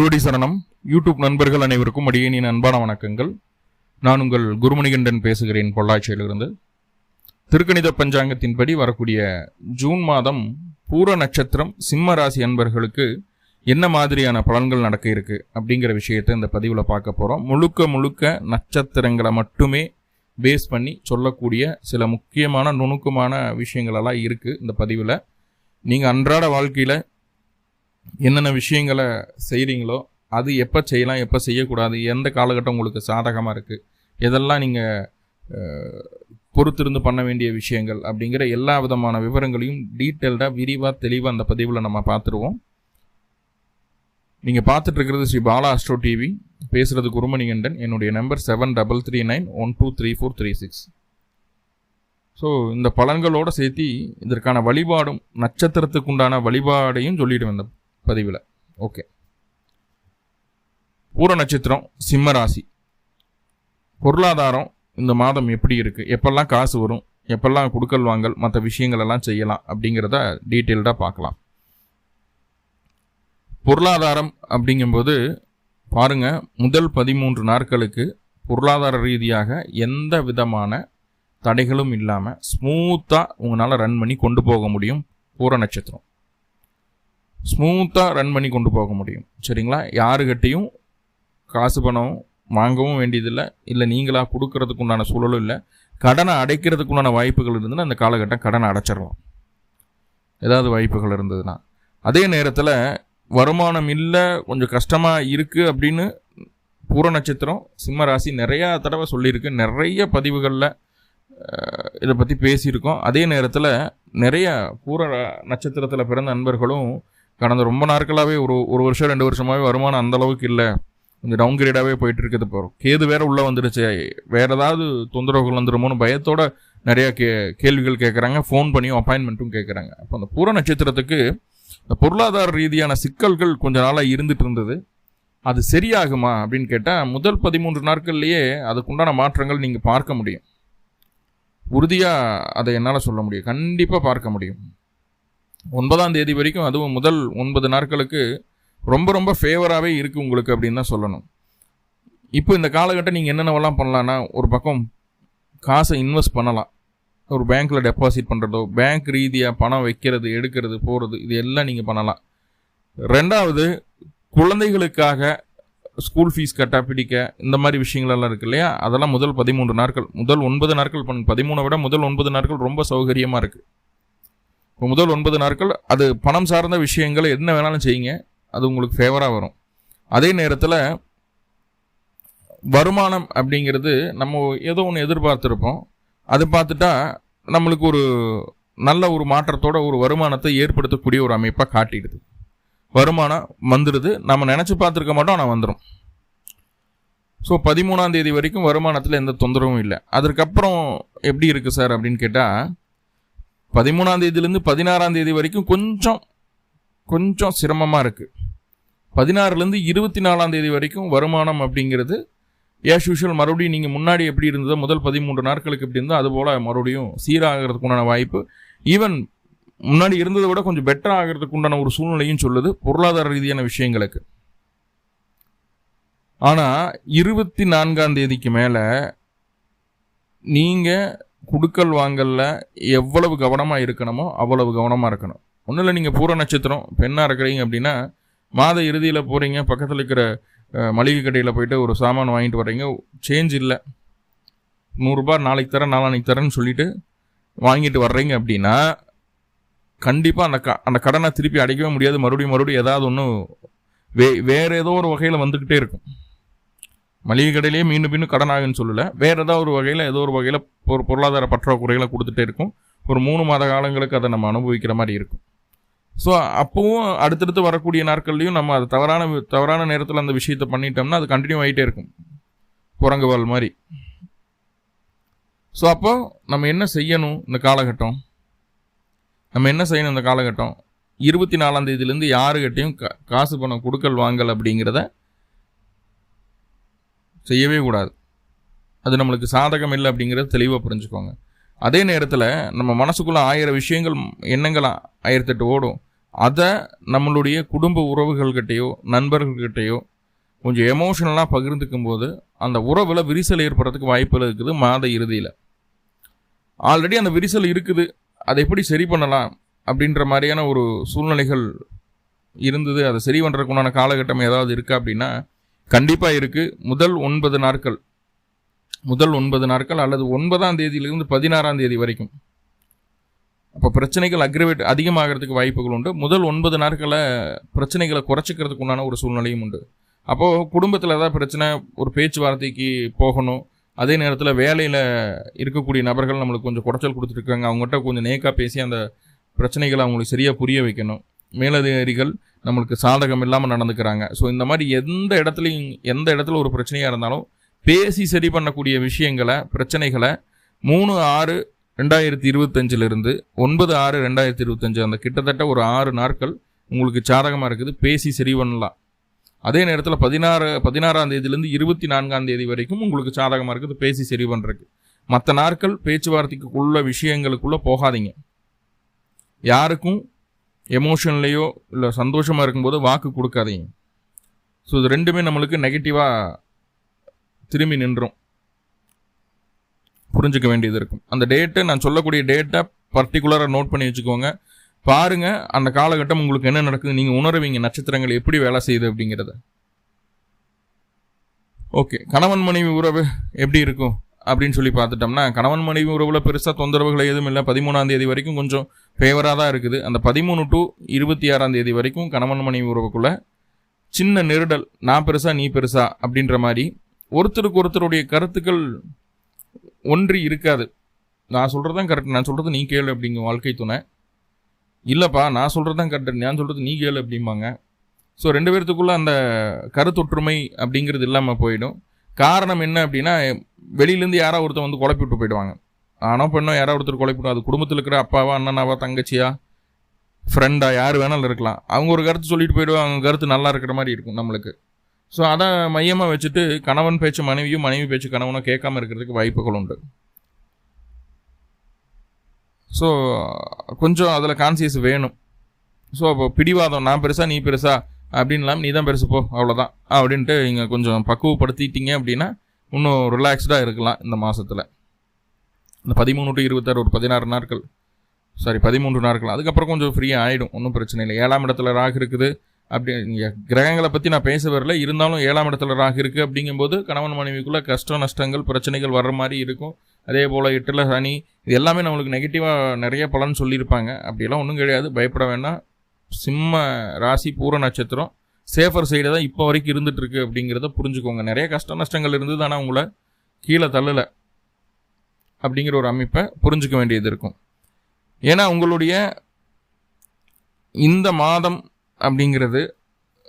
குருவடி சரணம். யூடியூப் நண்பர்கள் அனைவருக்கும் அடியேனின் அன்பான வணக்கங்கள். நான் உங்கள் குருமணிகண்டன் பேசுகிறேன் பொள்ளாச்சியிலிருந்து. திருக்கணித பஞ்சாங்கத்தின்படி வரக்கூடிய ஜூன் மாதம் பூர நட்சத்திரம் சிம்ம ராசி அன்பர்களுக்கு என்ன மாதிரியான பலன்கள் நடக்க இருக்கு அப்படிங்கிற விஷயத்தை இந்த பதிவில் பார்க்க போகிறோம் முழுக்க முழுக்க நட்சத்திரங்களை மட்டுமே பேஸ் பண்ணி சொல்லக்கூடிய சில முக்கியமான நுணுக்கமான விஷயங்களெல்லாம் இருக்குது இந்த பதிவில். நீங்கள் அன்றாட வாழ்க்கையில் என்னென்ன விஷயங்களை செய்கிறீங்களோ அது எப்போ செய்யலாம் எப்போ செய்யக்கூடாது எந்த காலகட்டம் உங்களுக்கு சாதகமாக இருக்குது இதெல்லாம் நீங்கள் பொறுத்திருந்து பண்ண வேண்டிய விஷயங்கள் அப்படிங்கிற எல்லா விதமான விவரங்களையும் டீட்டெயில்டாக விரிவாக தெளிவாக அந்த பதிவில் நம்ம பார்த்துருவோம் நீங்கள் பார்த்துட்ருக்கிறது ஸ்ரீ பாலா அஸ்ட்ரோ டிவி பேசுகிறது குருமணிகண்டன் என்னுடைய number seven double three nine one two three four three six so இந்த பலன்களோடு சேர்த்து இதற்கான வழிபாடும் நட்சத்திரத்துக்கு உண்டான வழிபாடையும் சொல்லிட்டு வந்தேன். பதிவில். ஓகே பூர நட்சத்திரம் சிம்ம ராசி. பொருளாதாரம் இந்த மாதம் எப்படி இருக்குது எப்பெல்லாம் காசு வரும்? எப்பெல்லாம் கொடுக்கல் வாங்கல்? மற்ற விஷயங்கள் எல்லாம் செய்யலாம் அப்படிங்கிறத டீட்டெயில்டாக பார்க்கலாம். பொருளாதாரம் அப்படிங்கும்போது பாருங்க முதல் பதிமூன்று நாட்களுக்கு பொருளாதார ரீதியாக எந்த விதமான தடைகளும் இல்லாமல் ஸ்மூத்தாக உங்களால் ரன் பண்ணி கொண்டு போக முடியும் பூர நட்சத்திரம். ஸ்மூத்தாக ரன் பண்ணி கொண்டு போக முடியும். சரிங்களா? யாருக்கிட்டையும் காசு பணம் வாங்கவும் வேண்டியதில்லை. இல்லை நீங்களாக கொடுக்கறதுக்கு உண்டான சூழலும் இல்லை. கடனை அடைக்கிறதுக்கு உண்டான வாய்ப்புகள் இருந்ததுன்னா அந்த காலகட்டம் கடனை அடைச்சிடலாம். ஏதாவது வாய்ப்புகள் இருந்ததுன்னா. அதே நேரத்தில் வருமானம் இல்லை கொஞ்சம் கஷ்டமாக இருக்குது அப்படின்னு பூர நட்சத்திரம் சிம்ம ராசி நிறையா தடவை சொல்லியிருக்கு. நிறைய பதிவுகளில் இதை பற்றி பேசியிருக்கோம். அதே நேரத்தில் நிறைய பூர நட்சத்திரத்தில் பிறந்த நண்பர்களும் கடந்த ரொம்ப நாட்களாகவே ஒரு ஒரு வருஷம் ரெண்டு வருஷமாகவே வருமானம் அந்த அளவுக்கு இல்லை. கொஞ்சம் டவுன் கிரேடாகவே போயிட்டு இருக்குது இப்போ. கேது வேற உள்ளே வந்துடுச்சு. வேற ஏதாவது தொந்தரவுகள் வந்துடுமோன்னு பயத்தோட நிறையா கே கேள்விகள் கேட்குறாங்க ஃபோன் பண்ணியும் அப்பாயின்மெண்ட்டும் கேட்குறாங்க அப்போ அந்த பூர நட்சத்திரத்துக்கு இந்த பொருளாதார ரீதியான சிக்கல்கள் கொஞ்ச நாளாக இருந்துட்டு இருந்தது. அது சரியாகுமா அப்படின்னு கேட்டால் முதல் பதிமூன்று நாட்கள்லேயே அதுக்குண்டான மாற்றங்கள் நீங்கள் பார்க்க முடியும். உறுதியாக அதை என்னால் சொல்ல முடியும். கண்டிப்பாக பார்க்க முடியும். ஒன்பதாம் தேதி வரைக்கும் அதுவும் முதல் ஒன்பது நாட்களுக்கு ரொம்ப ரொம்ப ஃபேவராகவே இருக்குது உங்களுக்கு அப்படின்னு தான் சொல்லணும். இப்போ இந்த காலகட்டம் நீங்கள் என்னென்னவெல்லாம் பண்ணலான்னா ஒரு பக்கம் காசை இன்வெஸ்ட் பண்ணலாம். ஒரு பேங்க்கில் டெபாசிட் பண்ணுறதோ பேங்க் ரீதியாக பணம் வைக்கிறது எடுக்கிறது போகிறது இது எல்லாம் நீங்கள் பண்ணலாம். ரெண்டாவது குழந்தைகளுக்காக ஸ்கூல் ஃபீஸ் கட்ட பிடிக்க இந்த மாதிரி விஷயங்களெல்லாம் இருக்கு இல்லையா? அதெல்லாம் முதல் பதிமூன்று நாட்கள் முதல் ஒன்பது நாட்கள் பண் பதிமூணை விட முதல் ஒன்பது நாட்கள் ரொம்ப சௌகரியமாக இருக்குது இப்போ முதல் ஒன்பது நாட்கள் அது பணம் சார்ந்த விஷயங்களை என்ன வேணாலும் செய்யுங்க. அது உங்களுக்கு ஃபேவராக வரும். அதே நேரத்தில் வருமானம் அப்படிங்கிறது நம்ம ஏதோ ஒன்று எதிர்பார்த்துருப்போம். அது பார்த்துட்டா நம்மளுக்கு ஒரு நல்ல ஒரு மாற்றத்தோட ஒரு வருமானத்தை ஏற்படுத்தக்கூடிய ஒரு அமைப்பாக காட்டிடுது. வருமானம் வந்துடுது. நம்ம நினச்சி பார்த்துருக்க மாட்டோம் ஆனால் வந்துடும் ஸோ பதிமூணாம் தேதி வரைக்கும் வருமானத்தில் எந்த தொந்தரவும் இல்லை. அதற்கப்புறம் எப்படி இருக்குது சார் அப்படின்னு கேட்டால் பதிமூணாம் தேதியிலேருந்து பதினாறாம் தேதி வரைக்கும் கொஞ்சம் கொஞ்சம் சிரமமாக இருக்குது பதினாறுலேருந்து இருபத்தி நாலாம் தேதி வரைக்கும் வருமானம் அப்படிங்கிறது ஏஷ் யூஷுவல் மறுபடியும் நீங்கள் முன்னாடி எப்படி இருந்ததோ முதல் பதிமூன்று நாட்களுக்கு எப்படி இருந்தோ அதுபோல் மறுபடியும் சீராகிறதுக்கு உண்டான வாய்ப்பு. ஈவன் முன்னாடி இருந்ததை விட கொஞ்சம் பெட்டர் ஆகிறதுக்கு உண்டான ஒரு சூழ்நிலையும் சொல்லுது பொருளாதார ரீதியான விஷயங்களுக்கு. ஆனால் இருபத்தி நான்காம் தேதிக்கு மேலே நீங்கள் குடுக்கல் வாங்கலில் எவ்வளவு கவனமாக இருக்கணுமோ அவ்வளவு கவனமாக இருக்கணும். ஒன்றும் இல்லை நீங்கள் பூர நட்சத்திரம் பெண்ணாக இருக்கிறீங்க அப்படின்னா மாத இறுதியில் போகிறீங்க பக்கத்தில் இருக்கிற மளிகை கடையில் போயிட்டு ஒரு சாமான் வாங்கிட்டு வர்றீங்க சேஞ்ச் இல்லை. நூறுரூபா நாளைக்கு தரேன் நாளானைக்கு தரேன்னு சொல்லிட்டு வாங்கிட்டு வர்றீங்க அப்படின்னா கண்டிப்பாக அந்த க அந்த கடனை திருப்பி அடைக்கவே முடியாது. மறுபடியும் மறுபடியும் ஏதாவது ஒன்று வே வேறு ஏதோ ஒரு வகையில் வந்துக்கிட்டே இருக்கும். மளிகை கடையிலேயே மீண்டும் மீண்டும் கடன் ஆகுன்னு சொல்லலை. வேறு ஏதாவது ஒரு வகையில் ஏதோ ஒரு வகையில் ஒரு பொருளாதார பற்றாக்குறைகளை கொடுத்துட்டே இருக்கும். ஒரு மூணு மாத காலங்களுக்கு அதை நம்ம அனுபவிக்கிற மாதிரி இருக்கும். ஸோ அப்போவும் அடுத்தடுத்து வரக்கூடிய நாட்கள்லையும் நம்ம அது தவறான தவறான நேரத்தில் அந்த விஷயத்தை பண்ணிட்டோம்னா அது கண்டினியூ ஆகிட்டே இருக்கும். குரங்குவால் மாதிரி. ஸோ அப்போ நம்ம என்ன செய்யணும் இந்த காலகட்டம்? நம்ம என்ன செய்யணும் இந்த காலகட்டம்? இருபத்தி நாலாம் தேதியிலேருந்து யாருக்கிட்டையும் கா காசு பணம் கொடுக்கல் வாங்கல் அப்படிங்கிறத செய்யவே கூடாது. அது நம்மளுக்கு சாதகம் இல்லை அப்படிங்கிறத தெளிவாக புரிஞ்சுக்கோங்க. அதே நேரத்தில் நம்ம மனசுக்குள்ளே ஆயிரம் விஷயங்கள் எண்ணங்கள் ஆயிரத்தெட்டு ஓடும். அதை நம்மளுடைய குடும்ப உறவுகள்கிட்டையோ நண்பர்கள்கிட்டையோ கொஞ்சம் எமோஷனலாக பகிர்ந்துக்கும் போது அந்த உறவில் விரிசல் ஏற்படுறதுக்கு வாய்ப்புகள் இருக்குது மாத இறுதியில். ஆல்ரெடி அந்த விரிசல் இருக்குது. அதை எப்படி சரி பண்ணலாம் அப்படின்ற மாதிரியான ஒரு சூழ்நிலைகள் இருந்தது. அதை சரி பண்ணுறதுக்கு உண்டான காலகட்டம் ஏதாவது இருக்கா அப்படின்னா கண்டிப்பாக இருக்குது முதல் ஒன்பது நாட்கள். முதல் ஒன்பது நாட்கள் அல்லது ஒன்பதாம் தேதியிலிருந்து பதினாறாம் தேதி வரைக்கும். அப்போ பிரச்சனைகள் அக்ரிவேட் அதிகமாகிறதுக்கு வாய்ப்புகள் உண்டு. முதல் ஒன்பது நாட்களை பிரச்சனைகளை குறைச்சிக்கிறதுக்கு உண்டான ஒரு சூழ்நிலையும் உண்டு. அப்போது குடும்பத்தில் ஏதாவது பிரச்சனை ஒரு பேச்சுவார்த்தைக்கு போகணும். அதே நேரத்தில் வேலையில் இருக்கக்கூடிய நபர்கள் நம்மளுக்கு கொஞ்சம் குடைச்சல் கொடுத்துருக்காங்க அவங்ககிட்ட கொஞ்சம் நேக்காக பேசி அந்த பிரச்சனைகளை அவங்களுக்கு சரியாக புரிய வைக்கணும். மேலதிகாரிகள் நம்மளுக்கு சாதகம் இல்லாமல் நடந்துக்கிறாங்க. ஸோ இந்த மாதிரி எந்த இடத்துலையும் எந்த இடத்துல ஒரு பிரச்சனையாக இருந்தாலும் பேசி சரி பண்ணக்கூடிய விஷயங்களை பிரச்சனைகளை மூணு ஆறு ரெண்டாயிரத்தி இருபத்தஞ்சிலிருந்து ஒன்பது ஆறு ரெண்டாயிரத்தி இருபத்தஞ்சு அந்த கிட்டத்தட்ட ஒரு ஆறு நாட்கள் உங்களுக்கு சாதகமாக இருக்குது. பேசி சரி பண்ணலாம். அதே நேரத்தில் பதினாறு பதினாறாம் தேதியிலேருந்து இருபத்தி நான்காம் தேதி வரைக்கும் உங்களுக்கு சாதகமாக இருக்குது. பேசி சரி பண்ணுறதுக்கு மற்ற நாட்கள் பேச்சுவார்த்தைக்குள்ள விஷயங்களுக்குள்ளே போகாதீங்க. யாருக்கும் எமோஷன்லேயோ இல்லை சந்தோஷமாக இருக்கும்போது வாக்கு கொடுக்காதீங்க. ஸோ இது ரெண்டுமே நம்மளுக்கு நெகட்டிவாக திரும்பி நின்றோம். புரிஞ்சுக்க வேண்டியது இருக்கும். அந்த டேட்டை நான் சொல்லக்கூடிய டேட்டை பர்டிகுலராக நோட் பண்ணி வச்சுக்கோங்க. பாருங்கள் அந்த காலகட்டம் உங்களுக்கு என்ன நடக்குது? நீங்கள் உணர்வீங்க நட்சத்திரங்கள் எப்படி வேலை செய்யுது அப்படிங்கிறத. ஓகே கணவன் மனைவி உறவு எப்படி இருக்கும்? அப்படின்னு சொல்லி பார்த்துட்டோம்னா கணவன் மனைவி உறவில் பெருசாக தொந்தரவுகள் எதுவும் இல்லை. பதிமூணாம் தேதி வரைக்கும் கொஞ்சம் ஃபேவராக தான் இருக்குது. அந்த பதிமூணு டு இருபத்தி ஆறாம் தேதி வரைக்கும் கணவன் மனைவி உறவுக்குள்ள சின்ன நெருடல் நான் பெருசா நீ பெருசா அப்படின்ற மாதிரி ஒருத்தருக்கு ஒருத்தருடைய கருத்துக்கள் ஒன்றி இருக்காது. நான் சொல்கிறது தான் கரெக்ட் நான் சொல்கிறது நீ கேளு அப்படிங்க வாழ்க்கை துணை. இல்லைப்பா நான் சொல்கிறது தான் கரெக்ட் நான் சொல்கிறது நீ கேளு அப்படிம்பாங்க. ஸோ ரெண்டு பேர்த்துக்குள்ளே அந்த கருத்தொற்றுமை அப்படிங்கிறது இல்லாமல் போயிடும். காரணம் என்ன அப்படின்னா வெளியிலேருந்து யாராவது ஒருத்தர் வந்து குழப்பி விட்டு போயிடுவாங்க. ஆனால் பெண்ணோ யாராவது ஒருத்தர் குழப்பிடும் அது குடும்பத்தில் இருக்கிற அப்பாவா அண்ணனாவா தங்கச்சியா ஃப்ரெண்டா யார் வேணாலும் இருக்கலாம். அவங்க ஒரு கருத்து சொல்லிட்டு போயிடுவாங்க அவங்க கருத்து நல்லா இருக்கிற மாதிரி இருக்கும் நம்மளுக்கு. ஸோ அதை மையமாக வச்சுட்டு கணவன் பேச்சு மனைவியும் மனைவி பேச்சு கணவனும் கேட்காம இருக்கிறதுக்கு வாய்ப்புகள் உண்டு. ஸோ கொஞ்சம் அதில் கான்சியஸ் வேணும். ஸோ அப்போ பிடிவாதம் நான் பெருசா நீ பெருசா அப்படின்லாம் நீ தான் பெருசு போ அவ்வளோதான் அப்படின்ட்டு இங்கே கொஞ்சம் பக்குவப்படுத்திட்டீங்க அப்படின்னா இன்னும் ரிலாக்ஸ்டாக இருக்கலாம் இந்த மாதத்தில் இந்த பதிமூணு டு இருபத்தாறு ஒரு பதினாறு நாட்கள். சாரி பதிமூன்று நாட்கள். அதுக்கப்புறம் கொஞ்சம் ஃப்ரீயாக ஆகிடும் ஒன்றும் பிரச்சனை இல்லை. ஏழாம் இடத்துல ராகு இருக்குது. அப்படி கிரகங்களை பற்றி நான் பேச வரல. இருந்தாலும் ஏழாம் இடத்துல ராகு இருக்குது அப்படிங்கும்போது கணவன் மனைவிக்குள்ளே கஷ்டம் நஷ்டங்கள் பிரச்சனைகள் வர்ற மாதிரி இருக்கும். அதே போல் எட்டில் சனி இது எல்லாமே நம்மளுக்கு நெகட்டிவாக நிறைய பலன் சொல்லியிருப்பாங்க. அப்படியெல்லாம் ஒன்றும் கிடையாது. பயப்பட வேண்டாம். சிம்ம ராசி பூர நட்சத்திரம் சேஃபர் சைடு தான் இப்போ வரைக்கும் இருந்துகிட்ருக்கு அப்படிங்கிறத புரிஞ்சுக்கோங்க. நிறைய கஷ்ட நஷ்டங்கள் இருந்தது ஆனால் உங்களை கீழே தள்ளலை அப்படிங்கிற ஒரு அமைப்பை புரிஞ்சுக்க வேண்டியது இருக்கும். ஏன்னா உங்களுடைய இந்த மாதம் அப்படிங்கிறது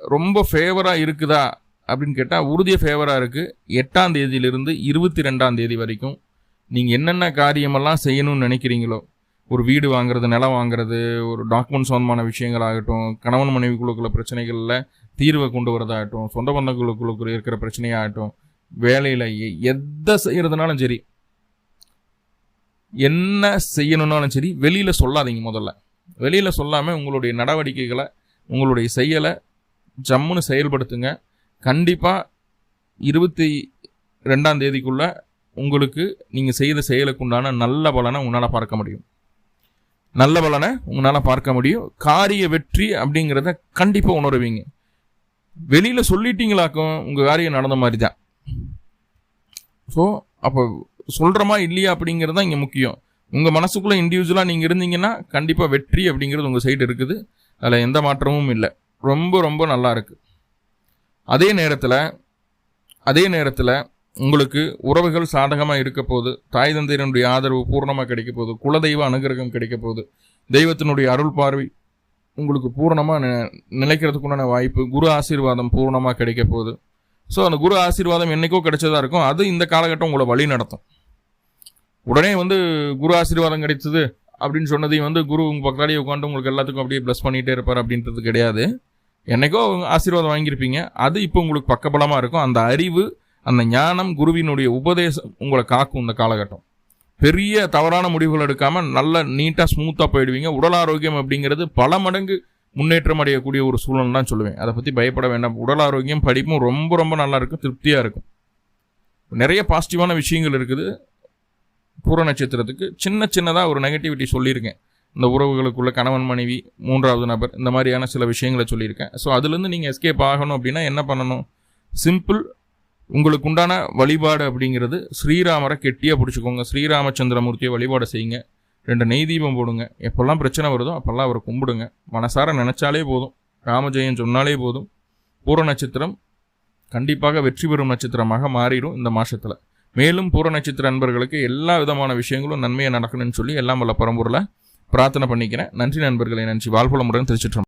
ரொம்ப ஃபேவராக இருக்குதா அப்படின்னு கேட்டால் உறுதியாக ஃபேவராக இருக்குது எட்டாம் தேதியிலிருந்து இருபத்தி ரெண்டாம் தேதி வரைக்கும் நீங்கள் என்னென்ன காரியமெல்லாம் செய்யணும்னு நினைக்கிறீங்களோ ஒரு வீடு வாங்குறது நிலம் வாங்குறது ஒரு டாக்குமெண்ட் விஷயங்கள் ஆகட்டும் கணவன் மனைவிக்குழுக்குள்ள பிரச்சனைகளில் தீர்வை கொண்டு வரதாகட்டும் சொந்த பந்தங்களுக்குள்ள இருக்கிற பிரச்சனையாகட்டும் வேலையில் எதை செய்கிறதுனாலும் சரி என்ன செய்யணுன்னாலும் சரி வெளியில் சொல்லாதீங்க முதல்ல. வெளியில் சொல்லாமல் உங்களுடைய நடவடிக்கைகளை உங்களுடைய செயலை ஜம்முன்னு செயல்படுத்துங்க. கண்டிப்பாக இருபத்தி ரெண்டாம் தேதிக்குள்ளே உங்களுக்கு நீங்கள் செய்த செயலுக்கு உண்டான நல்ல பலனை உன்னால் பார்க்க முடியும். நல்ல பலனை உங்களால் பார்க்க முடியும். காரிய வெற்றி அப்படிங்கிறத கண்டிப்பாக உணருவீங்க. வெளியில் சொல்லிட்டீங்களாக்கும் உங்கள் காரியம் நடந்த மாதிரி தான் ஸோ அப்போ சொல்கிறோமா இல்லையா அப்படிங்கிறது தான் இங்கே முக்கியம். உங்கள் மனசுக்குள்ளே இண்டிவிஜுவலாக நீங்கள் இருந்தீங்கன்னா கண்டிப்பாக வெற்றி அப்படிங்கிறது உங்கள் சைடு இருக்குது. அதில் எந்த மாற்றமும் இல்லை. ரொம்ப ரொம்ப நல்லா இருக்குது அதே நேரத்தில் அதே நேரத்தில் உங்களுக்கு உறவுகள் சாதகமாக இருக்க போது தாய் தந்தையினுடைய ஆதரவு பூர்ணமாக கிடைக்க போகுது குலதெய்வ அனுகிரகம் கிடைக்க போகுது தெய்வத்தினுடைய அருள் பார்வை உங்களுக்கு பூர்ணமாக நிலைக்கிறதுக்குண்டான வாய்ப்பு குரு ஆசீர்வாதம் பூர்ணமாக கிடைக்க போகுது. ஸோ அந்த குரு ஆசீர்வாதம் என்றைக்கோ கிடைச்சதாக இருக்கும் அது இந்த காலகட்டம் உங்களை வழி நடத்தும். உடனே வந்து குரு ஆசீர்வாதம் கிடைச்சது அப்படின்னு சொன்னதையும் வந்து குரு உங்கள் பக்கத்தாலே உட்காந்து உங்களுக்கு எல்லாத்துக்கும் அப்படியே ப்ளஸ் பண்ணிகிட்டே இருப்பார் அப்படின்றது கிடையாது. என்னைக்கோ ஆசீர்வாதம் வாங்கியிருப்பீங்க அது இப்போ உங்களுக்கு பக்கபலமாக இருக்கும். அந்த அறிவு அந்த ஞானம் குருவினுடைய உபதேசம் உங்களை காக்கும் இந்த காலகட்டம். பெரிய தவறான முடிவுகள் எடுக்காமல் நல்ல நீட்டாக ஸ்மூத்தாக போயிடுவீங்க. உடல் ஆரோக்கியம் அப்படிங்கிறது பல மடங்கு முன்னேற்றம் அடையக்கூடிய ஒரு சூழல் தான் சொல்லுவேன். அதை பற்றி பயப்பட வேண்டாம். உடல் ஆரோக்கியம் படிப்பும் ரொம்ப ரொம்ப நல்லா இருக்கும். திருப்தியாக இருக்கும். நிறைய பாசிட்டிவான விஷயங்கள் இருக்குது. பூர நட்சத்திரத்துக்கு சின்ன சின்னதாக ஒரு நெகட்டிவிட்டி சொல்லியிருக்கேன். இந்த உறவுகளுக்குள்ள கணவன் மனைவி மூன்றாவது நபர் இந்த மாதிரியான சில விஷயங்களை சொல்லியிருக்கேன். ஸோ அதுலேருந்து நீங்கள் எஸ்கேப் ஆகணும் அப்படின்னா என்ன பண்ணணும்? சிம்பிள் உங்களுக்கு உண்டான வழிபாடு அப்படிங்கிறது ஸ்ரீராமரை கெட்டியாக பிடிச்சிக்கோங்க. ஸ்ரீராமச்சந்திரமூர்த்தியை வழிபாடு செய்யுங்க. ரெண்டு நெய் தீபம் போடுங்க. எப்போல்லாம் பிரச்சனை வருதோ அப்போல்லாம் அவரை கும்பிடுங்க. மனசார நினச்சாலே போதும். ராமஜெயம் சொன்னாலே போதும். பூர நட்சத்திரம் கண்டிப்பாக வெற்றி பெறும் நட்சத்திரமாக மாறிடும் இந்த மாதத்தில் மேலும் பூர நட்சத்திர நண்பர்களுக்கு எல்லா விதமான விஷயங்களும் நன்மையை நடக்கணும்னு சொல்லி எல்லாம் வல்ல பரம்பூரில் பிரார்த்தனை பண்ணிக்கிறேன். நன்றி நண்பர்களை. நன்றி. வாழ்வளமுடன் திருச்சிற்றம்பலம்.